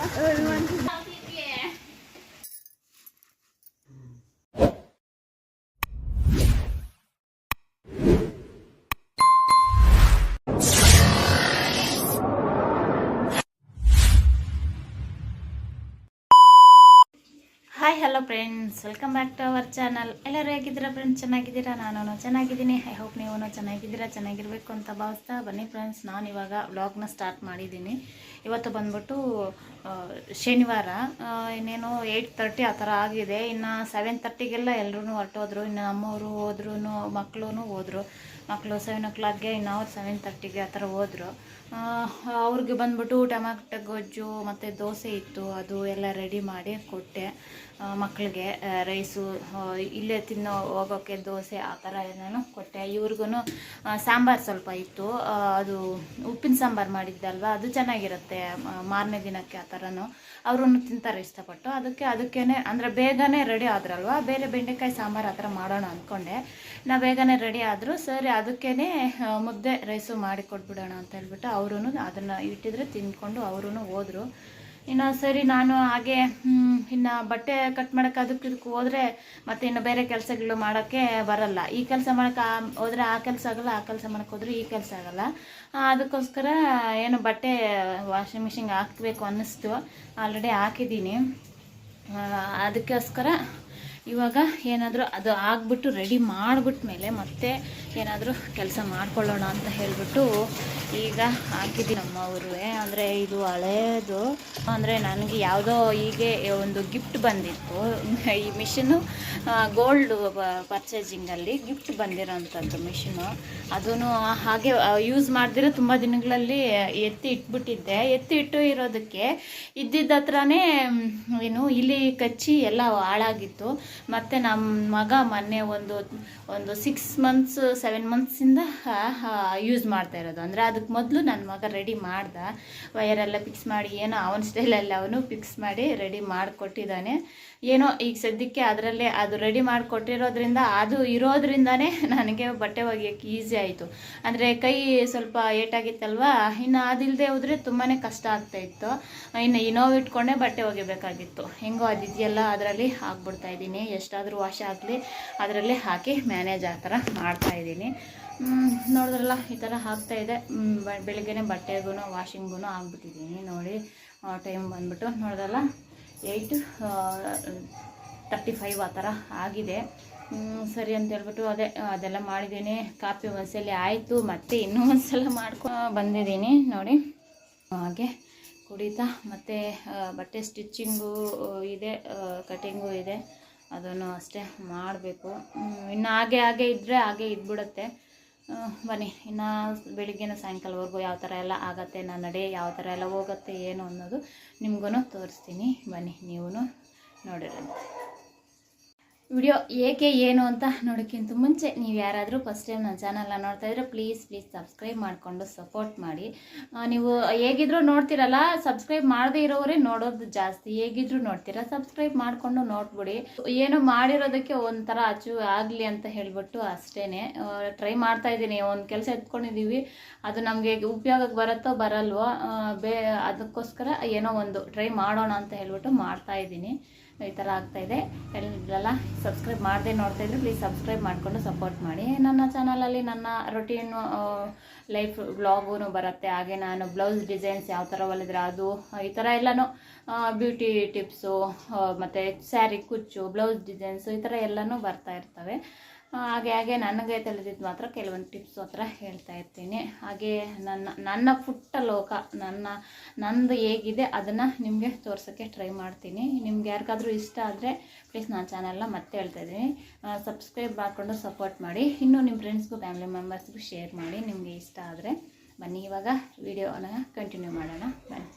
Hi hello friends welcome back to our channel ಎಲ್ಲರೂ ಹೇಗಿದ್ದೀರಾ friends ಚೆನ್ನಾಗಿದ್ದೀರಾ? ನಾನು ಚೆನ್ನಾಗಿದ್ದೀನಿ. ಐ ಹೋಪ್ ನೀವು ಚೆನ್ನಾಗಿದ್ದೀರಾ, ಚೆನ್ನಾಗಿರಬೇಕು ಅಂತ ಭಾವಿಸ್ತಾ ಬನ್ನಿ ಫ್ರೆಂಡ್ಸ್ ನಾನು ಇವಾಗ ವ್ಲಾಗ್ನ ಸ್ಟಾರ್ಟ್ ಮಾಡಿದ್ದೀನಿ. ಇವತ್ತು ಬಂದ್ಬಿಟ್ಟು ಶನಿವಾರ ಇನ್ನೇನು ಏಯ್ಟ್ ತರ್ಟಿ ಆ ಥರ ಆಗಿದೆ. ಇನ್ನು ಸೆವೆನ್ ತರ್ಟಿಗೆಲ್ಲ ಎಲ್ಲರೂ ಹೊರಟೋದ್ರು. ಇನ್ನು ನಮ್ಮವರು ಹೋದ್ರೂ ಮಕ್ಕಳು ಹೋದರು. ಮಕ್ಕಳು ಸೆವೆನ್ ಓ ಕ್ಲಾಕ್ಗೆ ಇನ್ನು ಅವ್ರು ಸೆವೆನ್ ತರ್ಟಿಗೆ ಆ ಥರ ಹೋದರು. ಅವ್ರಿಗೆ ಬಂದ್ಬಿಟ್ಟು ಟೊಮ್ಯಾಟೊ ಗೊಜ್ಜು ಮತ್ತು ದೋಸೆ ಇತ್ತು. ಅದು ಎಲ್ಲ ರೆಡಿ ಮಾಡಿ ಕೊಟ್ಟೆ ಮಕ್ಕಳಿಗೆ ರೈಸು ಇಲ್ಲೇ ತಿನ್ನೋ ಹೋಗೋಕ್ಕೆ ದೋಸೆ ಆ ಥರ ಏನೇನೋ ಕೊಟ್ಟೆ. ಇವ್ರಿಗೂ ಸಾಂಬಾರು ಸ್ವಲ್ಪ ಇತ್ತು. ಅದು ಉಪ್ಪಿನ ಸಾಂಬಾರು ಮಾಡಿದ್ದಲ್ವ ಅದು ಚೆನ್ನಾಗಿರುತ್ತೆ. ಮಾರನೇ ದಿನಕ್ಕೆ ಆ ಥರನೂ ಅವ್ರೂ ತಿಂತಾರೆ ಇಷ್ಟಪಟ್ಟು. ಅದಕ್ಕೆ ಅದಕ್ಕೇ ಅಂದರೆ ಬೇಗನೆ ರೆಡಿ ಆದ್ರಲ್ವ? ಬೇರೆ ಬೆಂಡೆಕಾಯಿ ಸಾಂಬಾರು ಆ ಥರ ಮಾಡೋಣ ಅಂದ್ಕೊಂಡೆ ನಾ ಬೇಗನೆ ರೆಡಿ ಆದರೂ ಸರಿ ಅದಕ್ಕೇ ಮುದ್ದೆ ರೈಸು ಮಾಡಿ ಕೊಟ್ಬಿಡೋಣ ಅಂತ ಹೇಳ್ಬಿಟ್ಟು ಅವರೂ ಅದನ್ನು ಇಟ್ಟಿದ್ರೆ ತಿಂದ್ಕೊಂಡು ಅವರೂ ಹೋದರು. ಇನ್ನು ಸರಿ, ನಾನು ಹಾಗೆ ಇನ್ನು ಬಟ್ಟೆ ಕಟ್ ಮಾಡೋಕ್ಕೆ ಅದಕ್ಕೆ ಇದಕ್ಕೆ ಹೋದರೆ ಮತ್ತೆ ಇನ್ನು ಬೇರೆ ಕೆಲಸಗಳು ಮಾಡೋಕ್ಕೆ ಬರಲ್ಲ. ಈ ಕೆಲಸ ಮಾಡೋಕೆ ಹೋದರೆ ಆ ಕೆಲಸ ಆಗಲ್ಲ, ಆ ಕೆಲಸ ಮಾಡೋಕ್ಕೆ ಹೋದರೆ ಈ ಕೆಲಸ ಆಗಲ್ಲ. ಅದಕ್ಕೋಸ್ಕರ ಏನು ಬಟ್ಟೆ ವಾಷಿಂಗ್ ಮಿಷಿನ್ಗೆ ಹಾಕಬೇಕು ಅನ್ನಿಸ್ತು. ಆಲ್ರೆಡಿ ಹಾಕಿದ್ದೀನಿ. ಅದಕ್ಕೋಸ್ಕರ ಇವಾಗ ಏನಾದರೂ ಅದು ಆಗ್ಬಿಟ್ಟು ರೆಡಿ ಮಾಡಿಬಿಟ್ಮೇಲೆ ಮತ್ತೆ ಏನಾದರೂ ಕೆಲಸ ಮಾಡ್ಕೊಳ್ಳೋಣ ಅಂತ ಹೇಳಿಬಿಟ್ಟು ಈಗ ಹಾಕಿದ್ದೀನಿ ಅವ್ರೇ ಅಂದರೆ ಇದು ಹಳೇದು. ಅಂದರೆ ನನಗೆ ಯಾವುದೋ ಹೀಗೆ ಒಂದು ಗಿಫ್ಟ್ ಬಂದಿತ್ತು. ಈ ಮಿಷಿನು ಗೋಲ್ಡ್ ಪರ್ಚೇಸಿಂಗಲ್ಲಿ ಗಿಫ್ಟ್ ಬಂದಿರೋಂಥದ್ದು ಮಿಷಿನು ಅದೂ ಹಾಗೆ ಯೂಸ್ ಮಾಡಿದ್ರೆ ತುಂಬ ದಿನಗಳಲ್ಲಿ ಎತ್ತಿ ಇಟ್ಬಿಟ್ಟಿದ್ದೆ. ಎತ್ತಿ ಇಟ್ಟು ಇರೋದಕ್ಕೆ ಇದ್ದಿದ್ದ ಹತ್ರನೇ ಏನು ಇಲಿ ಕಚ್ಚಿ ಎಲ್ಲ ಹಾಳಾಗಿತ್ತು. ಮತ್ತು ನಮ್ಮ ಮಗ ಮೊನ್ನೆ ಒಂದು ಒಂದು ಸಿಕ್ಸ್ ಮಂತ್ಸ್ ಸೆವೆನ್ ಮಂತ್ಸಿಂದ ಯೂಸ್ ಮಾಡ್ತಾ ಇರೋದು. ಅಂದರೆ ಅದಕ್ಕೆ ಮೊದಲು ನನ್ನ ಮಗ ರೆಡಿ ಮಾಡ್ದ. ವಯರೆಲ್ಲ ಫಿಕ್ಸ್ ಮಾಡಿ, ಏನೋ ಅವನ ಸ್ಟೈಲಲ್ಲಿ ಅವನು ಫಿಕ್ಸ್ ಮಾಡಿ ರೆಡಿ ಮಾಡಿಕೊಟ್ಟಿದ್ದಾನೆ. ಏನೋ ಈಗ ಸದ್ಯಕ್ಕೆ ಅದರಲ್ಲೇ ಅದು ರೆಡಿ ಮಾಡಿಕೊಟ್ಟಿರೋದ್ರಿಂದ ಅದು ಇರೋದ್ರಿಂದನೇ ನನಗೆ ಬಟ್ಟೆ ಒಗೆಯೋಕ್ಕೆ ಈಸಿ ಆಯಿತು. ಅಂದರೆ ಕೈ ಸ್ವಲ್ಪ ಏಟಾಗಿತ್ತಲ್ವಾ? ಇನ್ನು ಅದಿಲ್ಲದೆ ಹೋದರೆ ತುಂಬಾ ಕಷ್ಟ ಆಗ್ತಾ ಇತ್ತು. ಇನ್ನು ಇನೋವ್ ಇಟ್ಕೊಂಡೇ ಬಟ್ಟೆ ಒಗಿಬೇಕಾಗಿತ್ತು. ಹೆಂಗೋ ಅದಿದೆಯಲ್ಲ, ಅದರಲ್ಲಿ ಹಾಕ್ಬಿಡ್ತಾ ಇದ್ದೀನಿ. ಎಷ್ಟಾದರೂ ವಾಶ್ ಆಗಲಿ, ಅದರಲ್ಲೇ ಹಾಕಿ ಮ್ಯಾನೇಜ್ ಆ ಥರ ಮಾಡ್ತಾ ಇದ್ದೀನಿ. ನೋಡಿದ್ರಲ್ಲ, ಈ ಥರ ಹಾಕ್ತಾಯಿದೆ ಬೆಳಿಗ್ಗೆನೇ ಬಟ್ಟೆಗೂ ವಾಷಿಂಗೂ ಆಗ್ಬಿಟ್ಟಿದ್ದೀನಿ ನೋಡಿ. ಟೈಮ್ ಬಂದ್ಬಿಟ್ಟು ನೋಡಿದ್ರಲ್ಲ? ಏಯ್ಟ್ ತರ್ಟಿ ಫೈವ್ ಆ ಥರ ಆಗಿದೆ. ಸರಿ ಅಂತ ಹೇಳ್ಬಿಟ್ಟು ಅದೇ, ಅದೆಲ್ಲ ಮಾಡಿದ್ದೀನಿ. ಕಾಪಿ ಒಂದ್ಸಲಿ ಆಯಿತು. ಮತ್ತೆ ಇನ್ನೂ ಒಂದ್ಸಲ ಮಾಡ್ಕೊ ಬಂದಿದ್ದೀನಿ. ನೋಡಿ. ಹಾಗೆ ಕುಡಿತಾ, ಮತ್ತು ಬಟ್ಟೆ ಸ್ಟಿಚ್ಚಿಂಗು ಇದೆ ಕಟಿಂಗು ಇದೆ. ಅದನ್ನು ಅಷ್ಟೇ ಮಾಡಬೇಕು. ಇನ್ನು ಹಾಗೆ ಹಾಗೆ ಇದ್ದರೆ ಹಾಗೆ ಇದ್ಬಿಡುತ್ತೆ. ಬನ್ನಿ. ಇನ್ನು ಬೆಳಿಗ್ಗೆನ ಸಾಯಂಕಾಲವರೆಗೂ ಯಾವ ಥರ ಎಲ್ಲ ಆಗತ್ತೆ ನನ್ನ ನಡೆ ಯಾವ ಥರ ಎಲ್ಲ ಹೋಗುತ್ತೆ, ಏನು ಅನ್ನೋದು ನಿಮ್ಗೂ ತೋರಿಸ್ತೀನಿ. ಬನ್ನಿ ನೀವು ನೋಡಿರಂತೆ ವಿಡಿಯೋ ಏಕೆ ಏನು ಅಂತ ನೋಡೋಕ್ಕಿಂತ ಮುಂಚೆ ನೀವು ಯಾರಾದರೂ ಫಸ್ಟ್ ಟೈಮ್ ನನ್ನ ಚಾನಲ್ನ ನೋಡ್ತಾ ಇದ್ರೆ ಪ್ಲೀಸ್ ಪ್ಲೀಸ್ ಸಬ್ಸ್ಕ್ರೈಬ್ ಮಾಡಿಕೊಂಡು ಸಪೋರ್ಟ್ ಮಾಡಿ. ನೀವು ಹೇಗಿದ್ರೂ ನೋಡ್ತಿರಲ್ಲ ಸಬ್ಸ್ಕ್ರೈಬ್ ಮಾಡದೇ ಇರೋವರೇ ನೋಡೋದು ಜಾಸ್ತಿ. ಹೇಗಿದ್ರೂ ನೋಡ್ತೀರಾ ಸಬ್ಸ್ಕ್ರೈಬ್ ಮಾಡಿಕೊಂಡು ನೋಡ್ಬಿಡಿ. ಏನು ಮಾಡಿರೋದಕ್ಕೆ ಒಂಥರ ಅಚು ಆಗಲಿ ಅಂತ ಹೇಳ್ಬಿಟ್ಟು ಅಷ್ಟೇ ಟ್ರೈ ಮಾಡ್ತಾ ಇದ್ದೀನಿ. ಒಂದು ಕೆಲಸ ಎತ್ಕೊಂಡಿದ್ದೀವಿ. ಅದು ನಮಗೆ ಉಪಯೋಗಕ್ಕೆ ಬರುತ್ತೋ ಬರಲ್ವೋ ಬೇ, ಅದಕ್ಕೋಸ್ಕರ ಏನೋ ಒಂದು ಟ್ರೈ ಮಾಡೋಣ ಅಂತ ಹೇಳ್ಬಿಟ್ಟು ಮಾಡ್ತಾ ಇದ್ದೀನಿ. ಈ ಥರ ಆಗ್ತಾಯಿದೆ ಎಲ್ಲ ಸಬ್ಸ್ಕ್ರೈಬ್ ಮಾಡದೆ ನೋಡ್ತಾ ಇದ್ರೆ ಪ್ಲೀಸ್ ಸಬ್ಸ್ಕ್ರೈಬ್ ಮಾಡಿಕೊಂಡು ಸಪೋರ್ಟ್ ಮಾಡಿ. ನನ್ನ ಚಾನಲಲ್ಲಿ ನನ್ನ ರೊಟೀನು ಲೈಫ್ ವ್ಲಾಗೂ ಬರುತ್ತೆ. ಹಾಗೆ ನಾನು ಬ್ಲೌಸ್ ಡಿಸೈನ್ಸ್ ಯಾವ ಥರ ಹೊಲಿದ್ರೆ ಅದು, ಈ ಥರ ಎಲ್ಲನೂ ಬ್ಯೂಟಿ ಟಿಪ್ಸು ಮತ್ತು ಸ್ಯಾರಿ ಕುಚ್ಚು ಬ್ಲೌಸ್ ಡಿಸೈನ್ಸು ಈ ಥರ ಎಲ್ಲನೂ ಬರ್ತಾ ಇರ್ತವೆ. ಹಾಗೆ ಹಾಗೆ ನನಗೆ ತಿಳಿದಿದ್ದು ಮಾತ್ರ ಕೆಲವೊಂದು ಟಿಪ್ಸ್ ಹತ್ರ ಹೇಳ್ತಾ ಇರ್ತೀನಿ. ಹಾಗೆ ನನ್ನ ನನ್ನ ಪುಟ್ಟ ಲೋಕ, ನನ್ನ, ನಂದು ಹೇಗಿದೆ ಅದನ್ನು ನಿಮಗೆ ತೋರ್ಸೋಕ್ಕೆ ಟ್ರೈ ಮಾಡ್ತೀನಿ. ನಿಮ್ಗೆ ಯಾರಿಗಾದ್ರೂ ಇಷ್ಟ ಆದರೆ ಪ್ಲೀಸ್ ನನ್ನ ಚಾನಲ್ನ ಮತ್ತೆ ಹೇಳ್ತಾ ಇದ್ದೀನಿ. ಸಬ್ಸ್ಕ್ರೈಬ್ ಮಾಡಿಕೊಂಡು ಸಪೋರ್ಟ್ ಮಾಡಿ. ಇನ್ನೂ ನಿಮ್ಮ ಫ್ರೆಂಡ್ಸ್ಗೂ ಫ್ಯಾಮಿಲಿ ಮೆಂಬರ್ಸ್ಗೂ ಶೇರ್ ಮಾಡಿ ನಿಮಗೆ ಇಷ್ಟ ಆದರೆ ಬನ್ನಿ. ಇವಾಗ ವಿಡಿಯೋನ ಕಂಟಿನ್ಯೂ ಮಾಡೋಣ. ಬನ್ನಿ.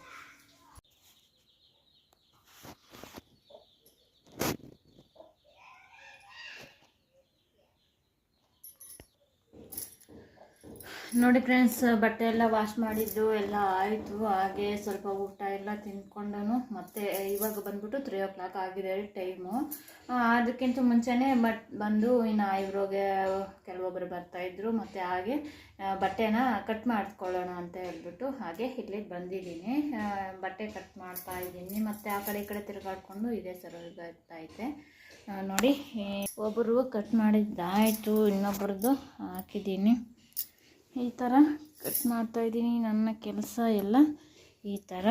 ನೋಡಿ ಫ್ರೆಂಡ್ಸ್ ಬಟ್ಟೆ ಎಲ್ಲ ವಾಶ್ ಮಾಡಿದ್ದು, ಎಲ್ಲ ಆಯಿತು. ಹಾಗೆ ಸ್ವಲ್ಪ ಊಟ ಎಲ್ಲ ತಿಂದ್ಕೊಂಡು ಮತ್ತೆ ಇವಾಗ ಬಂದ್ಬಿಟ್ಟು ತ್ರೀ ಓ ಕ್ಲಾಕ್ ಆಗಿದೆ ಟೈಮು ಅದಕ್ಕಿಂತ ಮುಂಚೆನೇ ಬಟ್, ಬಂದು ಇನ್ನು ಐಬ್ರೋಗೆ ಕೆಲವೊಬ್ಬರು ಬರ್ತಾಯಿದ್ರು ಮತ್ತು ಹಾಗೆ ಬಟ್ಟೆನ ಕಟ್ ಮಾಡ್ಕೊಳ್ಳೋಣ ಅಂತ ಹೇಳ್ಬಿಟ್ಟು ಹಾಗೆ ಇಲ್ಲಿಗೆ ಬಂದಿದ್ದೀನಿ. ಬಟ್ಟೆ ಕಟ್ ಮಾಡ್ತಾ ಇದ್ದೀನಿ. ಮತ್ತು ಆ ಕಡೆ ಈ ಕಡೆ ತಿರುಗಾಡ್ಕೊಂಡು ಇದೇ ಇದೆ ನೋಡಿ ಒಬ್ಬರು ಕಟ್ ಮಾಡಿದ್ದಾಯಿತು. ಇನ್ನೊಬ್ರದ್ದು ಹಾಕಿದ್ದೀನಿ. ಈ ಥರ ಕಟ್ ಮಾಡ್ತಾ ಇದ್ದೀನಿ. ನನ್ನ ಕೆಲಸ ಎಲ್ಲ ಈ ಥರ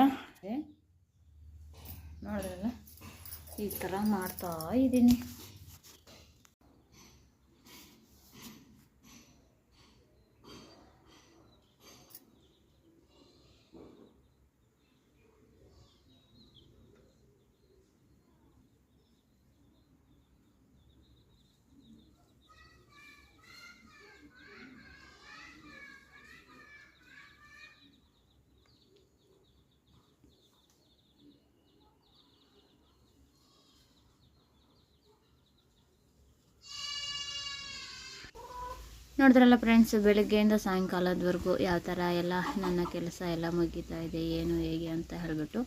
ನೋಡ್ರಲ್ಲ, ಈ ಥರ ಮಾಡ್ತಾ ಇದ್ದೀನಿ. ನೋಡಿದ್ರಲ್ಲ ಫ್ರೆಂಡ್ಸ್ ಬೆಳಗ್ಗೆಯಿಂದ ಸಾಯಂಕಾಲದವರೆಗೂ ಯಾವ ಥರ ಎಲ್ಲ ನನ್ನ ಕೆಲಸ ಎಲ್ಲ ಮುಗೀತಾ ಇದೆ, ಏನು, ಹೇಗೆ ಅಂತ ಹೇಳಿಬಿಟ್ಟು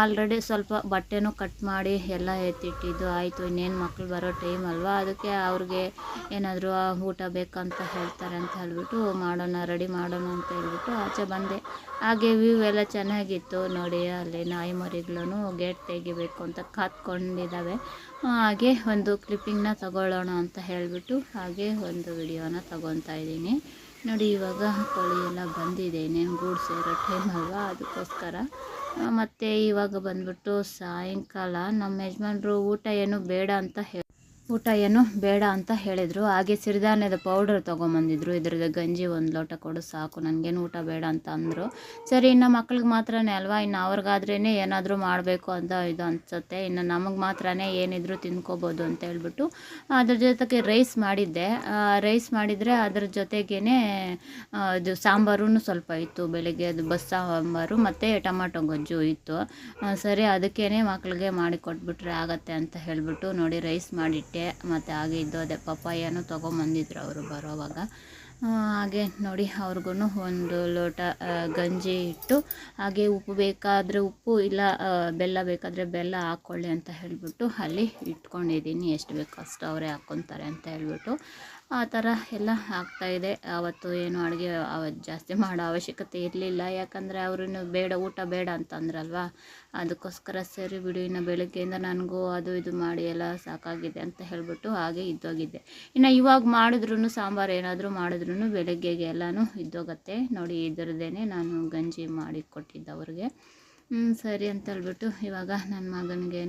ಆಲ್ರೆಡಿ ಸ್ವಲ್ಪ ಬಟ್ಟೆನೂ ಕಟ್ ಮಾಡಿ ಎಲ್ಲ ಎತ್ತಿಟ್ಟಿದ್ದು. ಆಯಿತು, ಇನ್ನೇನು ಮಕ್ಳು ಬರೋ ಟೈಮ್ ಅಲ್ವಾ? ಅದಕ್ಕೆ ಅವ್ರಿಗೆ ಏನಾದರೂ ಊಟ ಬೇಕಂತ ಹೇಳ್ತಾರೆ ಅಂತ ಹೇಳಿಬಿಟ್ಟು, ಮಾಡೋಣ ರೆಡಿ ಮಾಡೋಣ ಅಂತ ಹೇಳಿಬಿಟ್ಟು ಆಚೆ ಬಂದೆ. ಹಾಗೆ ವ್ಯೂ ಎಲ್ಲ ಚೆನ್ನಾಗಿತ್ತು ನೋಡಿ, ಅಲ್ಲಿ ನಾಯಿ ಮರಿಗಳು ಗೇಟ್ ತೆಗಿಬೇಕು ಅಂತ ಕಾತ್ಕೊಂಡಿದ್ದಾವೆ. ಹಾಗೆ ಒಂದು ಕ್ಲಿಪ್ಪಿಂಗ್ನ ತಗೊಳ್ಳೋಣ ಅಂತ ಹೇಳಿಬಿಟ್ಟು ಹಾಗೆ ಒಂದು ವಿಡಿಯೋನ ತಗೊತಾ ಇದ್ದೀನಿ. ನೋಡಿ, ಇವಾಗ ಕೋಳಿ ಎಲ್ಲ ಬಂದಿದೆ, ಇನ್ನೇನು ಗೂಡು ಸೇರೋ ಟೈಮ್ ಅಲ್ವಾ ಅದಕ್ಕೋಸ್ಕರ. ಮತ್ತೆ ಇವಾಗ ಬಂದ್ಬಿಟ್ಟು ಸಾಯಂಕಾಲ, ನಮ್ಮ ಯಜಮಾನ್ರು ಊಟ ಏನು ಬೇಡ ಅಂತ ಹೇಳಿ ಊಟ ಏನು ಬೇಡ ಅಂತ ಹೇಳಿದರು. ಹಾಗೆ ಸಿರಿಧಾನ್ಯದ ಪೌಡರ್ ತೊಗೊಂಬಂದಿದ್ರು. ಇದ್ರದ್ದು ಗಂಜಿ ಒಂದು ಲೋಟ ಕೊಡು ಸಾಕು, ನನಗೇನು ಊಟ ಬೇಡ ಅಂತ ಅಂದರು. ಸರಿ, ಇನ್ನು ಮಕ್ಳಿಗೆ ಮಾತ್ರನೇ ಅಲ್ವಾ? ಇನ್ನು ಅವ್ರಿಗಾದ್ರೇ ಏನಾದರೂ ಮಾಡಬೇಕು ಅಂತ ಇದು ಅನ್ಸುತ್ತೆ. ಇನ್ನು ನಮಗೆ ಮಾತ್ರನೇ ಏನಿದ್ರು ತಿನ್ಕೋಬೋದು ಅಂತ ಹೇಳ್ಬಿಟ್ಟು ಅದ್ರ ಜೊತೆಗೆ ರೈಸ್ ಮಾಡಿದ್ದೆ. ರೈಸ್ ಮಾಡಿದರೆ ಅದ್ರ ಜೊತೆಗೇ ಇದು ಸಾಂಬಾರು ಸ್ವಲ್ಪ ಇತ್ತು. ಬೆಳಗ್ಗೆ ಅದು ಬಸ್ ಸಾಂಬಾರು ಮತ್ತು ಟೊಮಾಟೊ ಗೊಜ್ಜು ಇತ್ತು. ಸರಿ ಅದಕ್ಕೇ ಮಕ್ಳಿಗೆ ಮಾಡಿ ಕೊಟ್ಬಿಟ್ರೆ ಆಗತ್ತೆ ಅಂತ ಹೇಳಿಬಿಟ್ಟು ನೋಡಿ ರೈಸ್ ಮಾಡಿಟ್ಟೆ. ಮತ್ತು ಹಾಗೆ ಇದ್ದು ಅದೇ ಪಪ್ಪಾಯನೂ ತೊಗೊಂಬಂದಿದ್ರು ಅವರು ಬರೋವಾಗ. ಹಾಗೆ ನೋಡಿ ಅವ್ರಿಗೂ ಒಂದು ಲೋಟ ಗಂಜಿ ಇಟ್ಟು ಹಾಗೆ ಉಪ್ಪು ಬೇಕಾದರೆ ಉಪ್ಪು, ಇಲ್ಲ ಬೆಲ್ಲ ಬೇಕಾದರೆ ಬೆಲ್ಲ ಹಾಕ್ಕೊಳ್ಳಿ ಅಂತ ಹೇಳಿಬಿಟ್ಟು ಅಲ್ಲಿ ಇಟ್ಕೊಂಡಿದ್ದೀನಿ. ಎಷ್ಟು ಬೇಕೋ ಅಷ್ಟು ಅವರೇ ಹಾಕ್ಕೊತಾರೆ ಅಂತ ಹೇಳ್ಬಿಟ್ಟು. ಆ ಥರ ಎಲ್ಲ ಆಗ್ತಾಯಿದೆ ಆವತ್ತು ಏನು ಅಡುಗೆ ಅವ ಜಾಸ್ತಿ ಮಾಡೋ ಅವಶ್ಯಕತೆ ಇರಲಿಲ್ಲ. ಯಾಕಂದರೆ ಅವ್ರೂ ಬೇಡ, ಊಟ ಬೇಡ ಅಂತಂದ್ರಲ್ವಾ? ಅದಕ್ಕೋಸ್ಕರ ಸರಿ ಬಿಡು, ಇನ್ನು ಬೆಳಗ್ಗೆಯಿಂದ ನನಗೂ ಅದು ಇದು ಮಾಡಿ ಎಲ್ಲ ಸಾಕಾಗಿದೆ ಅಂತ ಹೇಳಿಬಿಟ್ಟು ಹಾಗೆ ಇದ್ದೋಗಿದ್ದೆ. ಇನ್ನು ಇವಾಗ ಮಾಡಿದ್ರೂ ಸಾಂಬಾರು ಏನಾದರೂ ಮಾಡಿದ್ರೂ ಬೆಳಗ್ಗೆಗೆ ಎಲ್ಲನೂ ಇದ್ದೋಗತ್ತೆ. ನೋಡಿ ಇದರದ್ದೇ ನಾನು ಗಂಜಿ ಮಾಡಿ ಕೊಟ್ಟಿದ್ದೆ ಅವ್ರಿಗೆ. ಹ್ಮ್, ಸರಿ ಅಂತ ಹೇಳ್ಬಿಟ್ಟು ಇವಾಗ ನನ್ನ ಮಗನಿಗೆ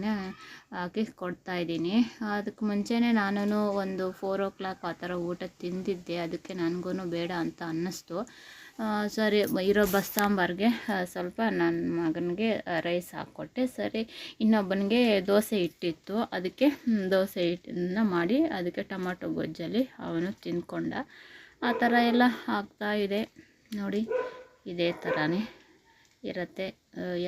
ಹಾಕಿ ಕೊಡ್ತಾ ಇದ್ದೀನಿ. ಅದಕ್ಕೆ ಮುಂಚೆನೇ ನಾನು ಒಂದು ಫೋರ್ ಓ ಕ್ಲಾಕ್ ಆ ಥರ ಊಟ ತಿಂದಿದ್ದೆ. ಅದಕ್ಕೆ ನನಗೂ ಬೇಡ ಅಂತ ಅನ್ನಿಸ್ತು. ಸರಿ ಇರೋ ಬಸ್ ಸಾಂಬಾರಿಗೆ ಸ್ವಲ್ಪ ನನ್ನ ಮಗನಿಗೆ ರೈಸ್ ಹಾಕ್ಕೊಟ್ಟೆ. ಸರಿ ಇನ್ನೊಬ್ಬನಿಗೆ ದೋಸೆ ಇಟ್ಟಿತ್ತು. ಅದಕ್ಕೆ ದೋಸೆ ಹಿಟ್ಟನ್ನ ಮಾಡಿ ಅದಕ್ಕೆ ಟೊಮಾಟೊ ಗೊಜ್ಜಲ್ಲಿ ಅವನು ತಿಂದ್ಕೊಂಡ. ಆ ಥರ ಎಲ್ಲ ಆಗ್ತಾ ಇದೆ. ನೋಡಿ ಇದೇ ಥರನೇ. ಇರುತ್ತೆ.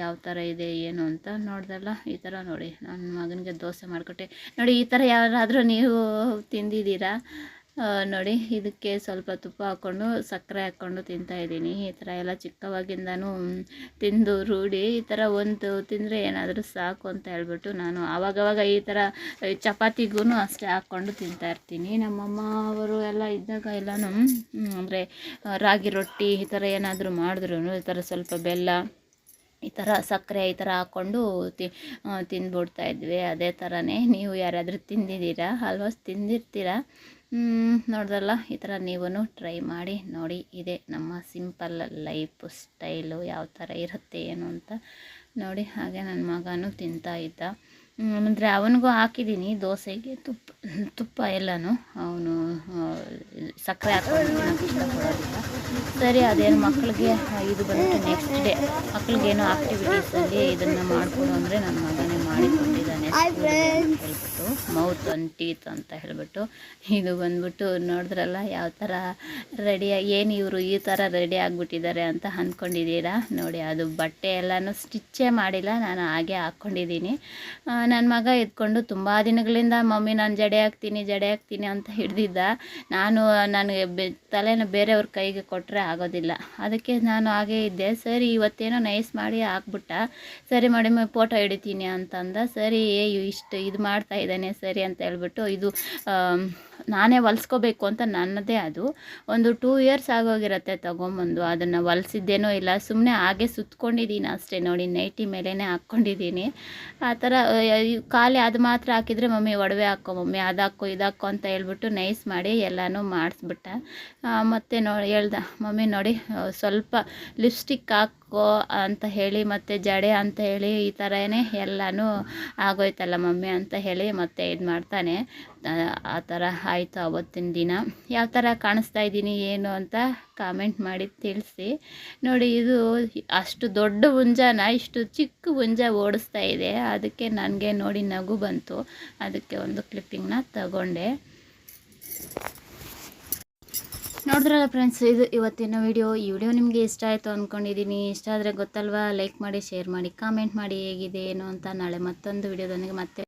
ಯಾವ ಥರ ಇದೆ, ಏನು ಅಂತ ನೋಡ್ದಲ್ಲ. ಈ ಥರ ನೋಡಿ. ನನ್ನ ಮಗನಿಗೆ ದೋಸೆ ಮಾಡಿಕೊಟ್ಟೆ. ನೋಡಿ, ಈ ಥರ ಯಾರಾದರೂ ನೀವು ತಿಂದಿದ್ದೀರಾ? ನೋಡಿ ಇದಕ್ಕೆ ಸ್ವಲ್ಪ ತುಪ್ಪ ಹಾಕ್ಕೊಂಡು ಸಕ್ಕರೆ ಹಾಕ್ಕೊಂಡು ತಿಂತಾಯಿದ್ದೀನಿ ಈ ಥರ ಎಲ್ಲ ಚಿಕ್ಕವಾಗಿಂದನೂ ತಿಂದು ರೂಢಿ. ಈ ಥರ ಒಂದು ತಿಂದರೆ ಏನಾದರೂ ಸಾಕು ಅಂತ ಹೇಳ್ಬಿಟ್ಟು ನಾನು ಆವಾಗವಾಗ ಈ ಥರ ಚಪಾತಿಗೂ ಅಷ್ಟೇ ಹಾಕ್ಕೊಂಡು ತಿಂತಾ ಇರ್ತೀನಿ. ನಮ್ಮಮ್ಮ ಅವರು ಎಲ್ಲ ಇದ್ದಾಗ ಎಲ್ಲನೂ ಅಂದರೆ ರಾಗಿ ರೊಟ್ಟಿ ಈ ಥರ ಏನಾದರೂ ಮಾಡಿದ್ರು ಈ ಥರ ಸ್ವಲ್ಪ ಬೆಲ್ಲ ಈ ಥರ ಸಕ್ಕರೆ ಈ ಥರ ಹಾಕ್ಕೊಂಡು ತಿ ಆ, ತಿಂದ್ಬಿಡ್ತಾ ಇದ್ವಿ. ಅದೇ ಥರನೇ ನೀವು ಯಾರಾದರೂ ತಿಂದಿದ್ದೀರಾ? ಆಲ್ಮೋಸ್ಟ್ ತಿಂದಿರ್ತೀರಾ? ಹ್ಮ್, ನೋಡ್ದಲ್ಲ ಈ ಥರ ನೀವೂ ಟ್ರೈ ಮಾಡಿ ನೋಡಿ ಇದೆ ನಮ್ಮ ಸಿಂಪಲ್ ಲೈಫ್ ಸ್ಟೈಲು ಯಾವ ಥರ ಇರುತ್ತೆ ಏನು ಅಂತ ನೋಡಿ ಹಾಗೆ ನನ್ನ ಮಗನೂ ತಿಂತಾ ಇದ್ದ. ಅಂದರೆ ಅವನಿಗೂ ಹಾಕಿದ್ದೀನಿ ದೋಸೆಗೆ ತುಪ್ಪ ತುಪ್ಪ ಎಲ್ಲನೂ ಅವನು ಸಕ್ಕರೆ ಹಾಕೊಂಡು ಇಷ್ಟಪಡೋದಿಲ್ಲ. ಸರಿ ಅದೇನು ಮಕ್ಕಳಿಗೆ ಇದು ಬಂದು ನೆಕ್ಸ್ಟ್ ಡೇ ಮಕ್ಳಿಗೇನು ಆಕ್ಟಿವಿಟೀಸಲ್ಲಿ ಇದನ್ನು ಮಾಡಿಕೊಡು ಅಂದರೆ ನನ್ನ ಮಗನೇ ಮಾಡಿ ಮೌತ್ ಅಂಡ್ ಟೀತ್ ಅಂತ ಹೇಳ್ಬಿಟ್ಟು, ಇದು ಬಂದ್ಬಿಟ್ಟು ನೋಡಿದ್ರಲ್ಲ, ಯಾವ ಥರ ರೆಡಿ ಏನು ಇವರು ಈ ಥರ ರೆಡಿ ಆಗಿಬಿಟ್ಟಿದ್ದಾರೆ ಅಂತ ಅಂದ್ಕೊಂಡಿದ್ದೀರಾ? ನೋಡಿ, ಅದು ಬಟ್ಟೆ ಎಲ್ಲನೂ ಸ್ಟಿಚ್ಚೇ ಮಾಡಿಲ್ಲ, ನಾನು ಹಾಗೆ ಹಾಕ್ಕೊಂಡಿದ್ದೀನಿ. ನನ್ನ ಮಗ ಇದ್ಕೊಂಡು ತುಂಬ ದಿನಗಳಿಂದ, ಮಮ್ಮಿ, ನಾನು ಜಡೆ ಹಾಕ್ತೀನಿ ಜಡೆ ಹಾಕ್ತೀನಿ ಅಂತ ಹಿಡ್ದಿದ್ದ. ನಾನು, ನನಗೆ ಬೆ, ತಲೆನ ಬೇರೆಯವ್ರ ಕೈಗೆ ಕೊಟ್ಟರೆ ಆಗೋದಿಲ್ಲ. ಅದಕ್ಕೆ ನಾನು ಹಾಗೆ ಇದ್ದೆ. ಸರಿ, ಇವತ್ತೇನೋ ನೈಸ್ ಮಾಡಿ ಹಾಕ್ಬಿಟ್ಟ. ಸರಿ ಮಾಡಿ ಫೋಟೋ ಹಿಡಿತೀನಿ ಅಂತಂದ. ಸರಿ ಇಷ್ಟು ಇದು ಮಾಡ್ತಾ ಇದ್ದಾನೆ ಸರಿ ಅಂತ ಹೇಳ್ಬಿಟ್ಟು ಇದು ನಾನೇ ಹೊಲ್ಸ್ಕೋಬೇಕು ಅಂತ ನನ್ನದೇ ಅದು. ಒಂದು ಟೂ ಇಯರ್ಸ್ ಆಗೋಗಿರತ್ತೆ ತೊಗೊಂಬಂದು, ಅದನ್ನು ಹೊಲ್ಸಿದ್ದೇನೋ ಇಲ್ಲ ಸುಮ್ಮನೆ ಹಾಗೆ ಸುತ್ಕೊಂಡಿದ್ದೀನಿ ಅಷ್ಟೇ ನೋಡಿ, ನೈಟಿ ಮೇಲೇ ಹಾಕ್ಕೊಂಡಿದ್ದೀನಿ. ಆ ಥರ ಖಾಲಿ ಅದು ಮಾತ್ರ ಹಾಕಿದರೆ ಮಮ್ಮಿ ಒಡವೆ ಹಾಕೋ, ಮಮ್ಮಿ ಅದು ಹಾಕೋ ಇದು ಹಾಕೋ ಅಂತ ಹೇಳ್ಬಿಟ್ಟು ನೈಸ್ ಮಾಡಿ ಎಲ್ಲನೂ ಮಾಡಿಸ್ಬಿಟ್ಟ. ಮತ್ತು ನೋಡಿ, ಹೇಳ್ದ, ಮಮ್ಮಿ ನೋಡಿ ಸ್ವಲ್ಪ ಲಿಪ್ಸ್ಟಿಕ್ ಹಾಕೋ ಅಂತ ಹೇಳಿ ಮತ್ತು ಜಡೆ ಅಂತ ಹೇಳಿ ಈ ಥರನೇ ಎಲ್ಲನೂ ಆಗೋಯ್ತಲ್ಲ ಮಮ್ಮಿ ಅಂತ ಹೇಳಿ ಮತ್ತೆ ಇದು ಮಾಡ್ತಾನೆ. ಆ ಥರ ಆಯಿತು ಅವತ್ತಿನ ದಿನ. ಯಾವ ಥರ ಕಾಣಿಸ್ತಾ ಇದ್ದೀನಿ, ಏನು ಅಂತ ಕಾಮೆಂಟ್ ಮಾಡಿ ತಿಳಿಸಿ. ನೋಡಿ, ಇದು ಅಷ್ಟು ದೊಡ್ಡ ಹುಂಜಾನ, ಇಷ್ಟು ಚಿಕ್ಕ ಹುಂಜ ಓಡಿಸ್ತಾ ಇದೆ. ಅದಕ್ಕೆ ನನಗೆ ನೋಡಿ ನಗು ಬಂತು. ಅದಕ್ಕೆ ಒಂದು ಕ್ಲಿಪ್ಪಿಂಗ್ನ ತಗೊಂಡೆ. ನೋಡಿದ್ರಲ್ಲ ಫ್ರೆಂಡ್ಸ್ ಇದು ಇವತ್ತಿನ ವಿಡಿಯೋ ಈ ವಿಡಿಯೋ ನಿಮಗೆ ಇಷ್ಟ ಆಯಿತು ಅಂದ್ಕೊಂಡಿದ್ದೀನಿ ಇಷ್ಟ ಆದರೆ ಗೊತ್ತಲ್ವಾ? ಲೈಕ್ ಮಾಡಿ ಶೇರ್ ಮಾಡಿ ಕಾಮೆಂಟ್ ಮಾಡಿ ಹೇಗಿದೆ, ಏನು ಅಂತ ನಾಳೆ ಮತ್ತೊಂದು ವಿಡಿಯೋದೊಂದಿಗೆ ಮತ್ತೆ